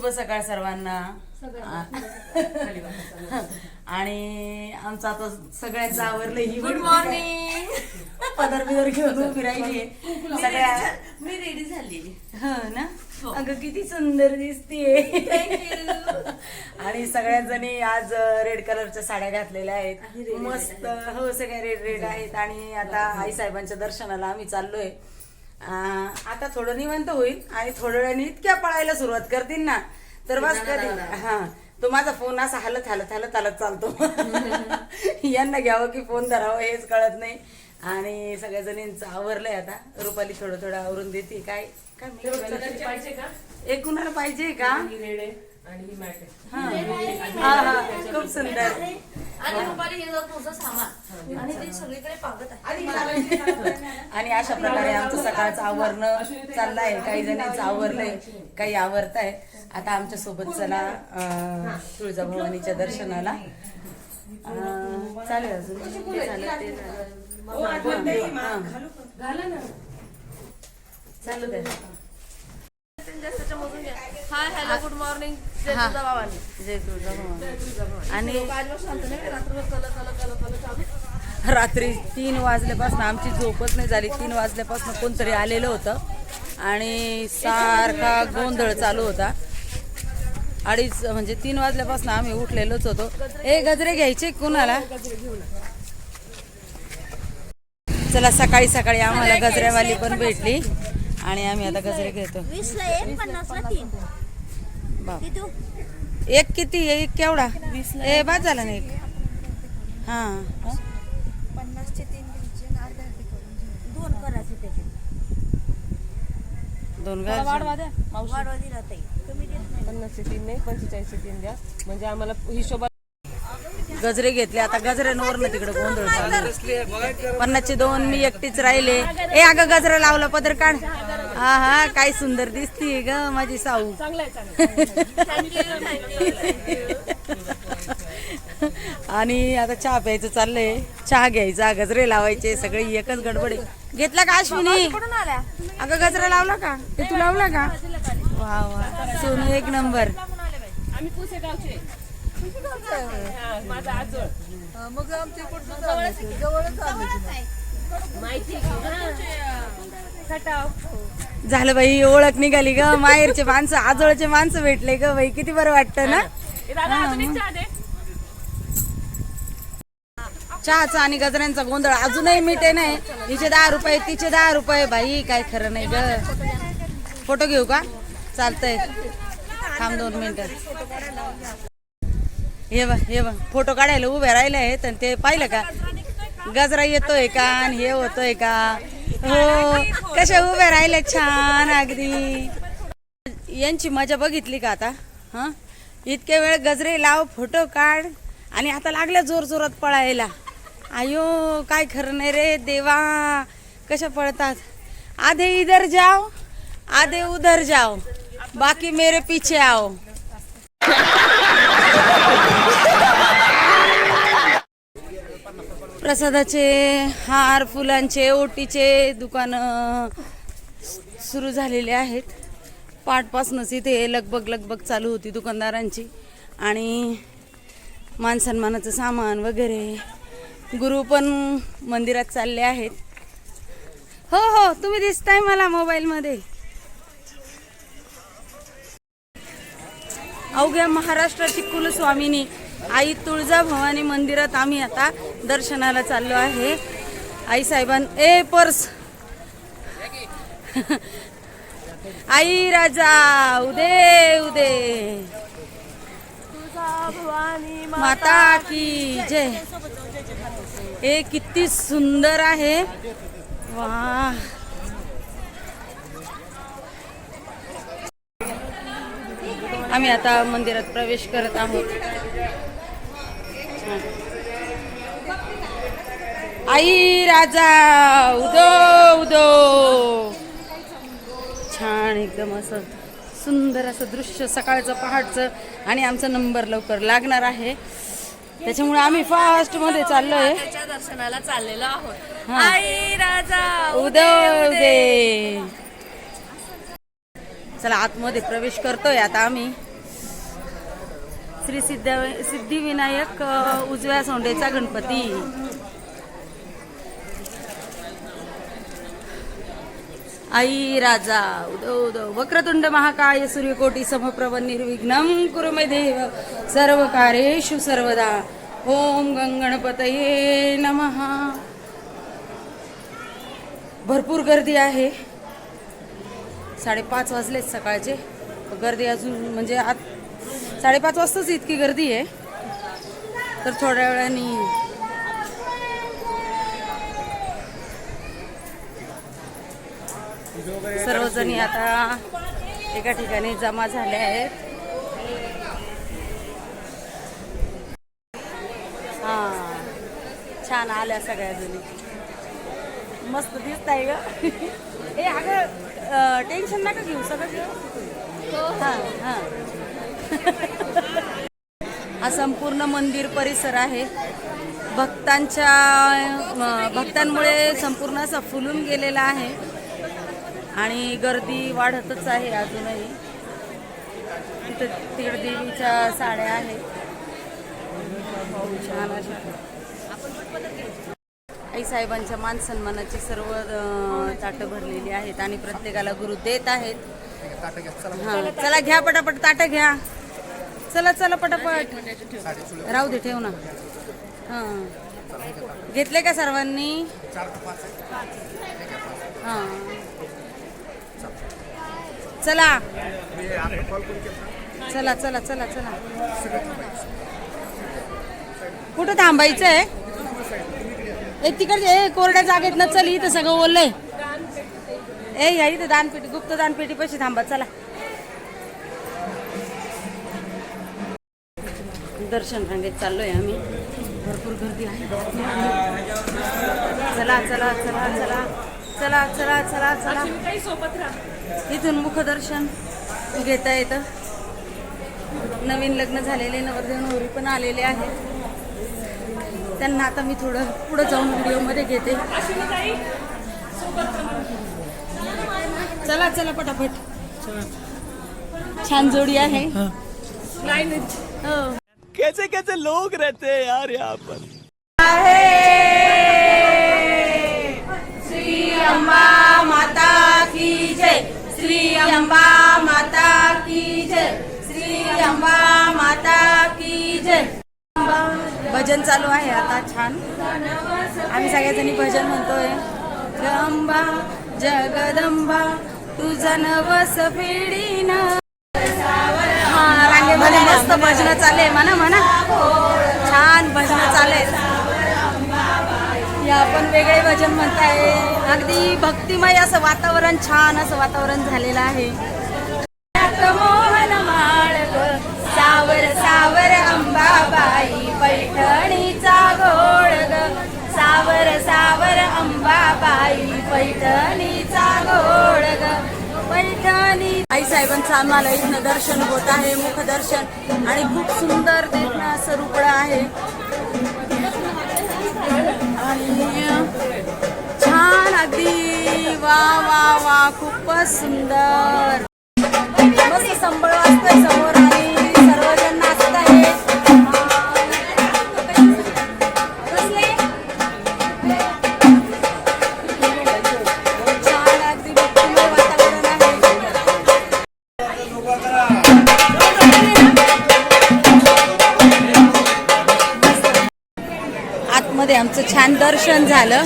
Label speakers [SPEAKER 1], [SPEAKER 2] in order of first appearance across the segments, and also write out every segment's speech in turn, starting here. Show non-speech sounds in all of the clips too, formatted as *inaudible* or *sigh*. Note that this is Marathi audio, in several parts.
[SPEAKER 1] शुभ सकाळ सर्वांना. *laughs* आणि आमचं आता सगळ्यांचं आवरलं ही
[SPEAKER 2] गुड मॉर्निंग
[SPEAKER 1] पदर बिदर घेऊन *laughs* उभी राहिली सगळ्या
[SPEAKER 2] मी रेडी झाली.
[SPEAKER 1] हो ना?
[SPEAKER 2] हो.
[SPEAKER 1] अगं किती सुंदर दिसतीये. *laughs* आणि सगळ्या जणी आज रेड कलरच्या साड्या घातलेल्या आहेत. मस्त. हो सगळ्या रेड रेड आहेत. आणि आता आई साहेबांच्या दर्शनाला आम्ही चाललोय. आता थोडं निवांत होईल आणि थोड्या वेळाने इतक्या पळायला सुरुवात करतील ना तर बस कधी. हा तो माझा फोन असा हलत हलत हलत हलत चालतो. *laughs* यांना घ्यावं की फोन धरावं हेच कळत नाही. आणि सगळ्या जणींचं आवरलंय आता. रुपाली थोडं थोडं आवरून देते. काय काय माहिती?
[SPEAKER 2] पाहिजे का
[SPEAKER 1] एक कुणाला पाहिजे का?
[SPEAKER 2] आणि ही मॅट
[SPEAKER 1] हा. हा हा खूप सुंदर.
[SPEAKER 3] आणि रुपाली हे जर तुझं सामान. आणि ते सगळीकडे पागत आहे.
[SPEAKER 1] आणि अशा प्रकारे आमचं सकाळचं आवरणं चाललंय. काही जणांचं आवरलंय काही आवरत आहे आता आमच्यासोबत चला अं, तुळजाभवानीच्या दर्शनाला. अं, चालेल अजून. झालं ते झालं. हा. चालू द्या
[SPEAKER 3] hi hello good morning Jai तुझा बाबांनी
[SPEAKER 1] जय तुळजाभवानी. आणि रात्री तीन वाजल्यापासून आमची झोपच नाही झाली. तीन वाजल्यापासून कोणतरी आलेलं होतं. आणि सारखा गोंधळ चालू होता. अडीच म्हणजे तीन वाजल्यापासून आम्ही उठलेलोच होतो. ए गजरे घ्यायचे कुणाला? चला सकाळी सकाळी आम्हाला गजऱ्यावाली पण भेटली. आणि आम्ही आता गजरे घेतो.
[SPEAKER 4] एक तीन. किती
[SPEAKER 1] एक किती एक केवढा? ए बाद झाला ना एक. हा.
[SPEAKER 4] पन्नासचे तीन. दोन करायचे त्याचे.
[SPEAKER 1] दोन गाज
[SPEAKER 4] वाढवा दिला ताई. कमी देत नाही.
[SPEAKER 2] पन्नासचे तीन नाही पंचेचाळीसचे तीन द्या. म्हणजे आम्हाला हिशोबा
[SPEAKER 1] गजरे घेतले. आता गजऱ्यांवर ना तिकडे गोंधळ चालू आहे. पन्नासचे दोन मी एकटीच राहिले. ए अगं गजरा लावला पदर काढ. हा हा काय सुंदर दिसतीये ग माझी साऊ. आणि आता चहा प्यायचं चाललंय. चहा घ्यायचा गजरे लावायचे सगळे एकच गडबड आहे घेतला का अश्विनी? अगं गजरा लावला का? ते तू लावला का? वा वा. सोनू एक नंबर.
[SPEAKER 2] आम्ही पुसे गावचे. हा, माझा आजोळ.
[SPEAKER 4] मग आमच्या जवळच
[SPEAKER 1] झालं बाई ओळख निघाली ग. माहेरचे माणसं आजोळचे माणसं भेटले ग बाई. किती बरं वाटतं ना? चहाचा आणि गजऱ्यांचा गोंधळ अजूनही मिटे नाही हिचे दहा रुपये तिचे दहा रुपये. बाई काय खरं नाही ग. फोटो घेऊ का? चालतंय. थांब दोन मिनिटं. हे बघ हे बघ. फोटो काढायला उभे राहिले आहेत आणि ते पाहिलं का? गजरा येतोय का आणि हे होतोय का? हो कसे उभे राहिले छान अगदी. यांची मजा बघितली का आता? हा? इतके वेळ गजरे लाव फोटो काढ. आणि आता लागल्या जोर जोरात पळायला. आयो काय खरं नाही रे देवा. कशा पळतात? आधे इधर जाओ आधे उधर जाओ बाकी मेरे पीछे आओ. प्रसादाचे हार फुलांचे ओटीचे दुकानं सुरू झालेले आहेत. पाठपासूनच इथे लगबग लगबग चालू होती दुकानदारांची. आणि मानसन्मानाचं सामान वगैरे. गुरु पण मंदिरात चालले आहेत. हो हो तुम्ही दिसताय मला मोबाईलमध्ये. अवघ्या महाराष्ट्राची कुलस्वामिनी आई तुळजाभवानी मंदिरात आम्ही आता दर्शनाला चाललो आहे. आई साहेबां ए पर्स. आई राजा उदे उदे. माता की जय. हे किती सुंदर आहे. वा आम्ही आता मंदिरात प्रवेश करत आहोत. आई राजा उदो उदो. छान एकदम असं सुंदर असं दृश्य सकाळचं पहाटचं आणि आमचा नंबर लवकर लागणार आहे. त्याच्यामुळे आम्ही फास्टमध्ये चाललोय.
[SPEAKER 3] त्याच्या दर्शनाला चाललेलो आहोत. आई राजा
[SPEAKER 1] उदो. उदे. चला आतमध्ये प्रवेश करतोय आता आम्ही. श्री सिद्ध सिद्धिविनायक उजव्या सोंडेचा गणपती. आई राजा उदो उदो. वक्रतुंड महाकाय सूर्यकोटी समप्रभ निर्विघ्न कुरु मे देव. सर्व कार्येषु सर्वदा. ओम गंगणपतये नमः. भरपूर गर्दी आहे. साडेपाच वाजलेच सकाळचे. गर्दी अजून म्हणजे आत साडेपाच वाजताच इतकी गर्दी आहे. तर थोड्या वेळाने सर्वजणी आता एका ठिकाणी जमा झाले आहेत. हा छान आल्या सगळ्या जणी. मस्त दिसत आहे ग. ए अगं टेन्शन नका घेऊ सगळं घेऊ हा हा. हा संपूर्ण मंदिर परिसर आहे. भक्तांच्या भक्तांमुळे संपूर्ण असा फुलून गेलेला आहे. आणि गर्दी वाढतच आहे अजूनही. तिथं तिकडे देवीच्या साड्या आहेत. छान अशा आई साहेबांच्या मान सन्मानाची सर्व ताटं भरलेली आहेत आणि प्रत्येकाला गुरु देत आहेत. हां चला घ्या पटापट ताटं घ्या. चला चला पटापट. राहू दे ठेव ना. हां. घेतले का सर्वांनी? हां. चला. चला चला चला चला. कुठं थांबायचं आहे एक तिकडे ए कोरड्या जागेत ना चल इथं सगळं ओललंय. ए या इथं दानपेटी गुप्त दानपेटी पैसे थांबा चला. दर्शन रांगेत चाललोय आम्ही. भरपूर गर्दी आहे. चला चला चला चला चला चला चला चला.
[SPEAKER 2] काही सोबत राहा.
[SPEAKER 1] इथून मुखदर्शन घेता येतं. नवीन लग्न झालेले नवरदेव नवरी पण आलेले आहेत. त्यांना आता मी थोडं पुढं जाऊन व्हिडिओमध्ये घेते. चला चला पटापट. छान जोडी आहे. हो.
[SPEAKER 5] कैसे कैसे लोग रहते हैं यार यहाँ पर।
[SPEAKER 1] श्री अम्बा माता की जय श्री अम्बा माता की जय श्री अम्बा माता की जय भजन चालू आहे आता छान. आम्ही सगळ्याजणी भजन म्हणतोय. अंबा जगदंबा तुझा नवस फेडीना ना रांगेमध्ये मस्त भजन चालले. म्हणा म्हणा. छान भजन चालले. या पण वेगळे भजन म्हणताय. अगदी भक्तिमय असं वातावरण छान असं वातावरण झालेलं आहे. मोहन माळग सावर सावर अंबाबाई पैठणीचा गोळ सावर सावर अंबाबाई पैठणीचा गोळ पैठणी आई साहेबांचं आम्हाला इथनं दर्शन होत आहे मुखदर्शन आणि खूप सुंदर देखणं असं रुपडं आहे. आणि छान अगदी. वा वा वा खूपच सुंदर. मस्त संबळ वाजतोय समोर. दर्शन झालं.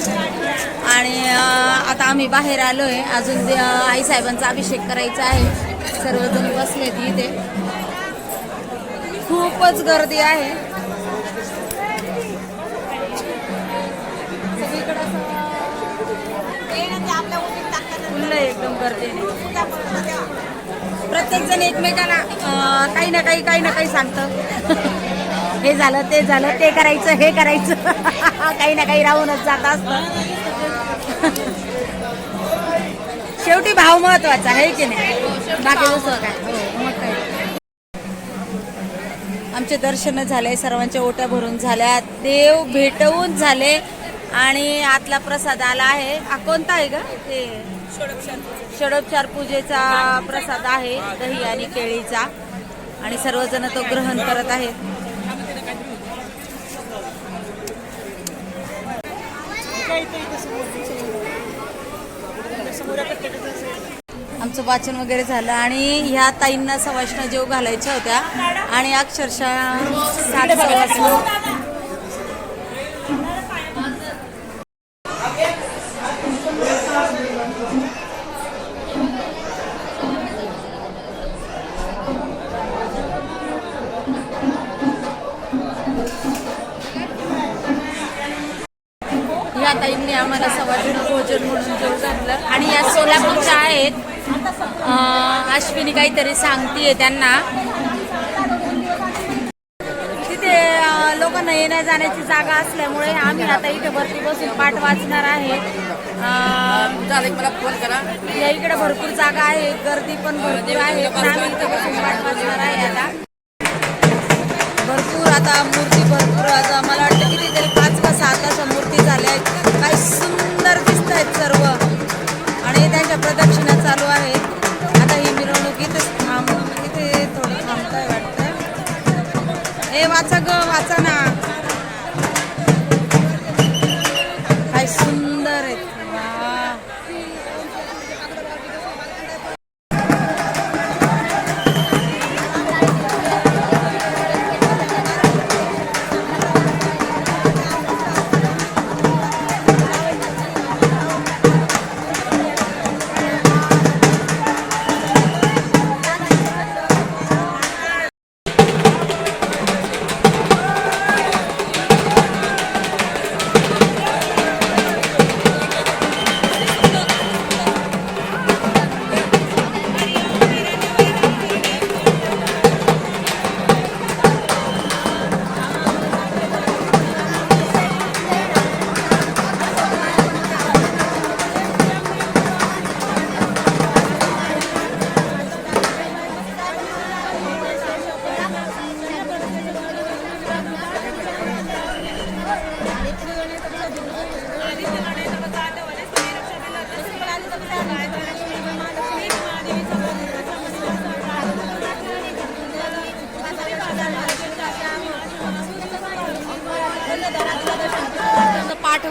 [SPEAKER 1] आणि आता आम्ही बाहेर आलो आहे अजून ते, आई साहेबांचा अभिषेक करायचा आहे. सर्वजण बसले इथे. खूपच गर्दी आहे. फुललं एकदम गर्दीने प्रत्येक जण एकमेकाला काही ना काही काही ना काही सांगतं. *laughs* हे झालं ते झालं ते करायचं हे करायचं. *laughs* काही ना काही राहूनच जात असतं. शेवटी भाव महत्त्वाचा आहे की नाही? बाकी दुसरं काय? हो, मग काय? आमचे दर्शन झाले सर्वांच्या ओट्या भरून झाल्या. देव भेटवून झाले आणि आतला प्रसाद आला आहे. हा कोणता आहे का ते षडोपचार पूजेचा प्रसाद आहे दही आणि केळीचा. आणि सर्वजण तो ग्रहण करत आहेत. आमचं वाचन वगैरे झालं आणि ह्या ताईंना सवाशना जेव घालायच्या होत्या. आणि अक्षरशः या ताईंनी आम्हाला सवाशना भोजन म्हणून जेव घातलं. आणि या सोलापूरच्या आहेत. अश्विनी काहीतरी सांगतीये त्यांना. तिथे लोकांना येण्या जाण्याची जागा असल्यामुळे आम्ही आता इथे वरती बसून पाठ वाचणार आहे. अं,
[SPEAKER 6] मला फोन करा.
[SPEAKER 1] या इकडे भरपूर जागा आहे. गर्दी पण भरपूर आहे. पण आम्ही इथे बसून पाठ वाचणार आहे आता. भरपूर आता मूर्ती भरपूर आता मला वाटतं कितीतरी पाच का सात अशा मूर्ती झाल्या आहेत. काही सुंदर दिसत आहेत सर्व. आणि त्यांच्या प्रदक्षिणा चालू आहेत. आता ही मिरवणूक इथेच थांब इथे थोडं थांबताय वाटतं. हे वाचा ग वाचा ना. काय सुंदर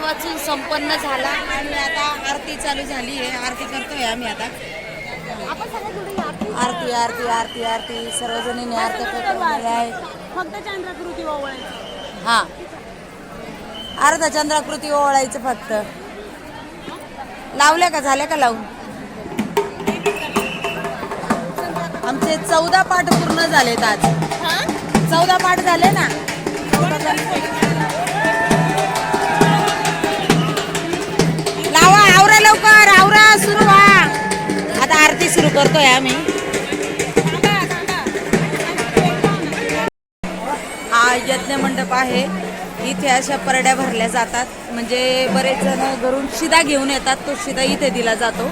[SPEAKER 1] वाचून संपन्न झाला आणि आता आरती चालू झाली आहे. आरती करतोय आम्ही आता. आरती आरती आरती आरती. सर्वजणींनी आरती करतोय आहे.
[SPEAKER 2] फक्त चंद्राकृती ओवळायची.
[SPEAKER 1] हा. अर्धा चंद्राकृती ओवळायचं फक्त. लावल्या का? झाल्या का लावून? आमचे चौदा पाठ पूर्ण झालेत आज. चौदा पाठ झाले ना? लवकर सुरू व्हा. आता आरती सुरू करतोय आम्ही. हा यज्ञ मंडप आहे. इथे अशा परड्या भरल्या जातात. म्हणजे बरेच जण घरून शिदा घेऊन येतात. तो शिदा इथे दिला जातो.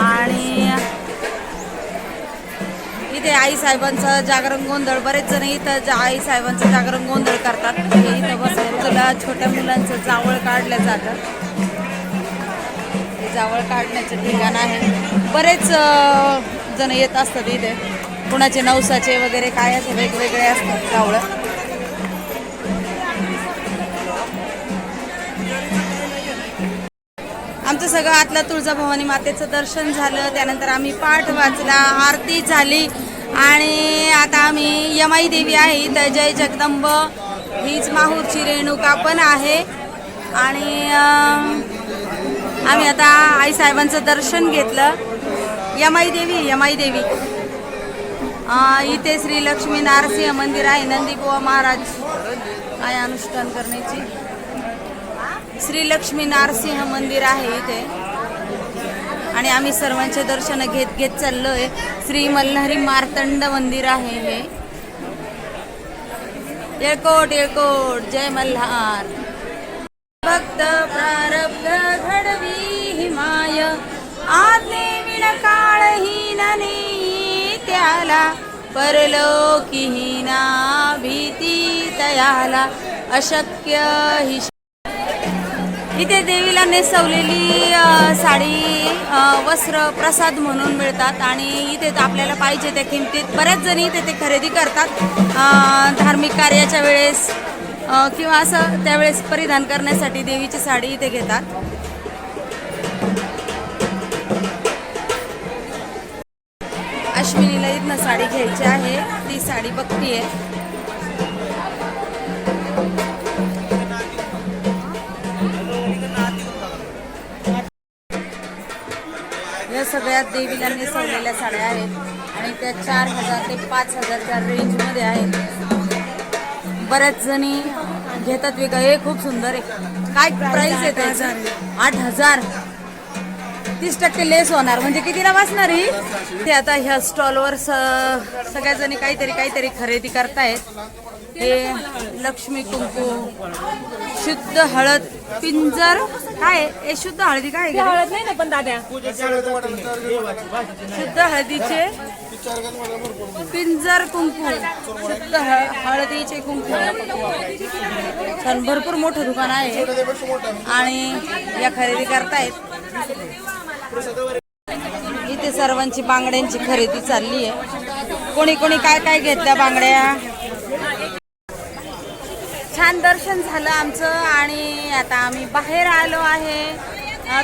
[SPEAKER 1] आणि इथे आई साहेबांचं जागरण गोंधळ. बरेच जण इथं आई साहेबांचं जागरण गोंधळ करतात. म्हणजे इथं बसून तुला छोट्या मुलांचं जावळ काढलं जातं. जावळ काढण्याचं ठिकाण आहे. बरेच जण येत असतात इथे. कुणाचे नवसाचे वगैरे काय असं वेगवेगळे असतात जावळं आमचं सगळं आतलं तुळजाभवानी मातेचं दर्शन झालं. त्यानंतर आम्ही पाठ वाचला आरती झाली. आणि आता आम्ही यमाई देवी आहे. इथं जय जगदंब. हीच माहूरची रेणुका पण आहे. आणि आम्ही आता आई साहेबांचं दर्शन घेतलं. यमाई देवी यमाई देवी. इथे श्री लक्ष्मी नारसिंह मंदिर आहे नंदीबुवा महाराज काय अनुष्ठान करण्याची. श्री लक्ष्मी नारसिंह मंदिर आहे इथे. आणि आम्ही सर्वांचे दर्शन घेत घेत चाललोय. श्री मल्हारी मार्तंड मंदिर आहे हे. येळकोट येळकोट. जय मल्हार. भक्त प्रारब्ध घडवी हिमाय. आज्ञे विण काळहीन नेई त्याला. परलोकीहीना भीती तयाला अशक्य हि इथे देवीला नेसवलेली साडी वस्त्र प्रसाद म्हणून मिळतात आणि इथे तर आपल्याला पाहिजे त्या किमतीत बऱ्याच जणी इथे ते खरेदी करतात. धार्मिक कार्याच्या वेळेस किंवा असं त्यावेळेस परिधान करण्यासाठी देवीची साडी इथे घेतात. अश्विनीला इथनं साडी घ्यायची आहे. ती साडी बघतीये. या सगळ्या देवीला नेसवलेल्या साड्या आहेत. आणि त्या चार हजार ते पाच हजारच्या रेंजमध्ये आहेत. बऱ्याच जणी घेतात विका. हे खूप सुंदर आहे. काय प्राइस आहे त्याचं? आठ हजार. तीस टक्के लेस होणार. म्हणजे कितीला वाचणार ही? ते आता ह्या स्टॉलवर स- सगळ्याजणी काहीतरी काहीतरी खरेदी करतायत. हे लक्ष्मी कुंकू शुद्ध हळद पिंजर. काय? हे शुद्ध हळदी काय?
[SPEAKER 2] हळद नाही ना पण दाद्या.
[SPEAKER 1] शुद्ध हळदीचे पिंजर कुंकू शुद्ध हळ- हळदीचे कुंकू. छान भरपूर मोठं दुकान आहे आणि या खरेदी करतायत. इथे सर्वांची बांगड्यांची खरेदी चालली आहे. कोणी कोणी काय काय घेतल्या बांगड्या? छान दर्शन झालं आमचं आणि आता आम्ही बाहेर आलो आहे.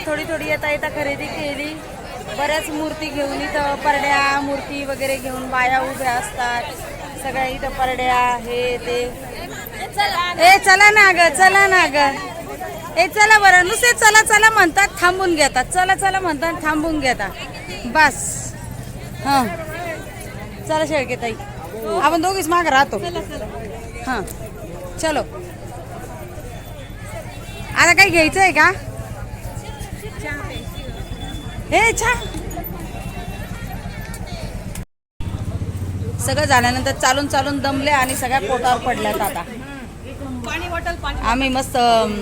[SPEAKER 1] थोडी थोडी येता येता खरेदी केली. बऱ्याच मूर्ती घेऊन इथं परड्या मूर्ती वगैरे घेऊन बाया उभ्या असतात. सगळ्या इथं परड्या हे ते. ए चला ना ग चला ना ग. ए चला बरं. नुसते चला चला म्हणतात थांबून घेतात. चला चला म्हणतात थांबून घेतात. बस. हां. चला शेळके ताई. आपण दोघीच माग राहतो. हां. चलो. आता काही घ्यायचं आहे का? हे छा सगळं झाल्यानंतर चालून चालून दमले आणि सगळ्या पोटावर पडल्यात आता. आम्ही मस्त अम,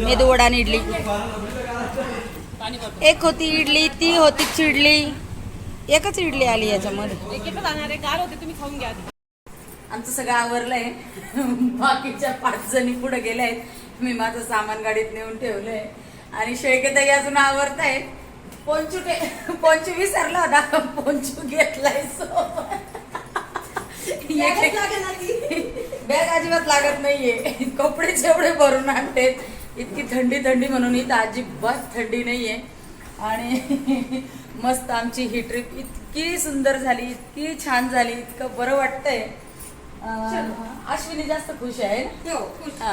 [SPEAKER 1] मेदू वडा आणि इडली. एक होती इडली ती होती चिडली. एकच इडली आली याच्यामध्ये. आमचं सगळं आवरलंय. *laughs* बाकीच्या पाच जणी पुढे गेल्या आहेत. मी माझं सामान गाडीत नेऊन ठेवलंय. आणि शेळकेताई अजून आवरत आहे पोंचू *laughs* पोंचू विसरला होता. *laughs* पोंचू घेतलाय बॅग अजिबात लागत नाहीये. कपडे जेवढे भरून आणते इतकी थंडी थंडी म्हणून इथं अजिबात थंडी नाहीये. आणि मस्त आमची ही ट्रिप इतकी सुंदर झाली इतकी छान झाली इतकं बरं वाटतंय. अश्विनी जास्त खुश आहे ना? हा.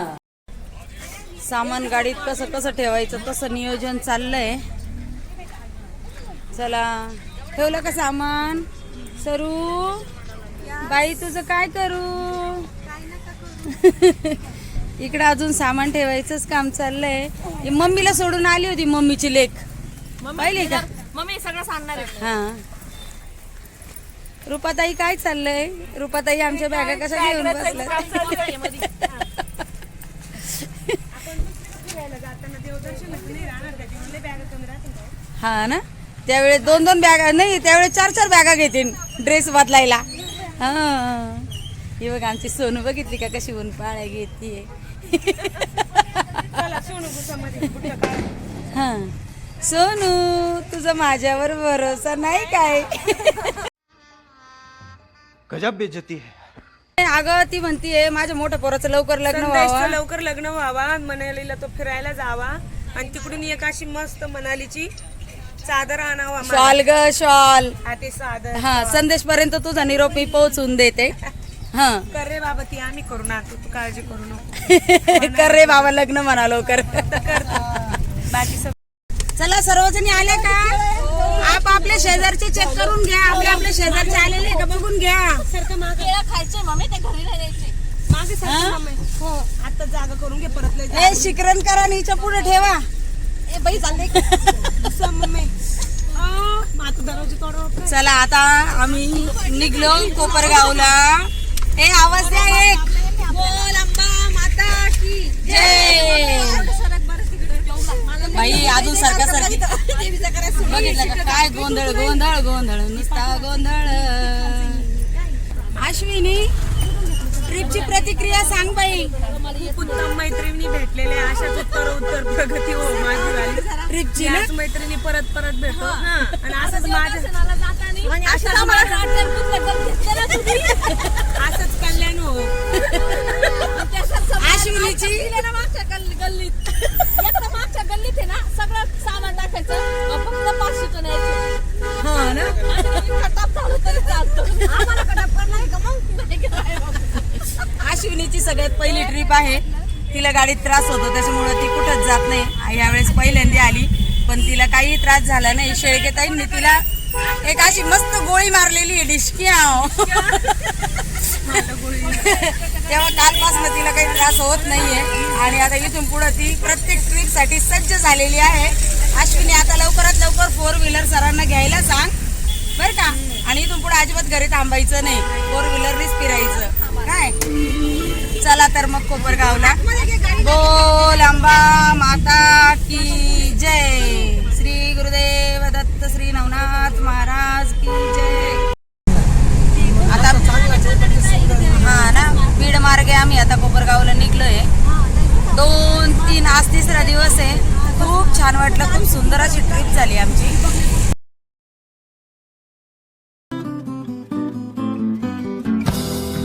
[SPEAKER 1] सामान गाडीत कसं कसं ठेवायचं तसं नियोजन चाललंय? चला ठेवलं का सामान? सरू बाई तुझं काय करू? *laughs* इकडं अजून सामान ठेवायचंच काम चाललंय. मम्मीला सोडून आली होती मम्मीची लेख. पाहिली का?
[SPEAKER 2] मम्मी सगळं सांगणार आहे.
[SPEAKER 1] हा. रुपाताई काय चाललंय? रुपाताई आमच्या बॅगा कशा घेऊन बसल्या. *laughs* हा ना? त्यावेळेस दोन दोन बॅगा नाही त्यावेळेस चार चार बॅगा घेतील ड्रेस बदलायला. हा. ही बघ आमची सोनू बघितली का कशी ऊन पाळ्या घेते. हा. सोनू तुझा माझ्यावर भरोसा नाही काय?
[SPEAKER 5] गजब बेइज्जती है।
[SPEAKER 1] अगं ती म्हणतीये माझ्या मोठ्या पोराचं लवकर लग्न
[SPEAKER 6] संदेशचं
[SPEAKER 1] व्हावं.
[SPEAKER 6] लवकर लग्न व्हावा. मनालीला तो फिरायला जावा. आणि तिकडून एक अशी मस्त मनालीची चादर आणावा
[SPEAKER 1] शॉल ग शॉल.
[SPEAKER 6] हा ते चादर
[SPEAKER 1] हा संदेश पर्यंत तुझा निरोप मी पोहोचून देते. हा.
[SPEAKER 6] कर रे बाबा ती आम्ही करू ना तू तू काळजी करू नको. *laughs*
[SPEAKER 1] कर रे बाबा लग्न म्हणा लवकर
[SPEAKER 6] बाकी सग
[SPEAKER 1] चला सर्वजणी आले का? आप आपल्या शेजारचे चेक करून घ्या. आपले आपले शेजारचे आलेले आहे का बघून घ्या.
[SPEAKER 2] केळं खायचे मम्मी ते घरी नाही द्यायचे
[SPEAKER 6] मागे मम्मी. हो? आता जागा करून घे परत लय
[SPEAKER 1] ए शिकरण करा आणि हिच्या पुढे ठेवा.
[SPEAKER 2] ए बाई चालले.
[SPEAKER 6] जा मम्मी आ, मग आता दरवाजे तोडव
[SPEAKER 1] चला आता आम्ही निघलो कोपरगावला. ए आवाज द्या एक.
[SPEAKER 2] बोल अंबा माता की.
[SPEAKER 1] जय. बाई अजून सारखा सारखी बघितलं का? काय गोंधळ गोंधळ गोंधळ नुसता गोंधळ. अश्विनी ट्रिपची प्रतिक्रिया सांग बाई.
[SPEAKER 6] खूप उत्तम मैत्रिणी भेटलेले. अशाच उत्तर उत्तर प्रगती हो माझी झाली
[SPEAKER 1] ट्रिपची
[SPEAKER 6] मैत्रिणी परत परत भेटो. हा. आणि असंच माझं
[SPEAKER 2] सणाला जाताना
[SPEAKER 6] आणि
[SPEAKER 2] असं
[SPEAKER 6] असंच कल्याण हो.
[SPEAKER 1] अश्विनीची-
[SPEAKER 2] गल्लीत. आहे ना सगळं सामान टाकायचं फक्त पाचशे टन यायचे
[SPEAKER 1] हा ना?
[SPEAKER 2] आणि खटाप झालं तरी चालतं आम्हाला खटाप करणार का मग? नाही करायला.
[SPEAKER 1] अश्विनीची सगळ्यात पहिली ट्रिप आहे. तिला गाडीत त्रास होतो त्याच्यामुळे ती कुठंच जात नाही. यावेळेस पहिल्यांदा आली पण तिला काही त्रास झाला नाही. शेळकेताईंनी तिला एक अशी मस्त गोळी मारलेली आहे डिशकी *laughs* *laughs* तेव्हा कालपासून तिला काही त्रास होत नाहीये. आणि आता इथून पुढे ती प्रत्येक ट्रिपसाठी सज्ज झालेली आहे. अश्विनी आता लवकरात लवकर फोर व्हीलर सरांना घ्यायला सांग. बरं का? आणि इथून पुढे अजिबात घरी थांबायचं नाही. फोर व्हीलरनीच फिरायचं. काय? चला तर मग कोपरगावला. बोल अंबा माता की जय. श्री गुरुदेव दत्त श्री नवनाथ महाराज की जय. आता हा ना? बीड मार्गे आम्ही आता कोपरगावला निघलोय. दोन तीन आज तिसरा दिवस आहे. खूप छान वाटलं खूप सुंदर अशी ट्रिप झाली आमची.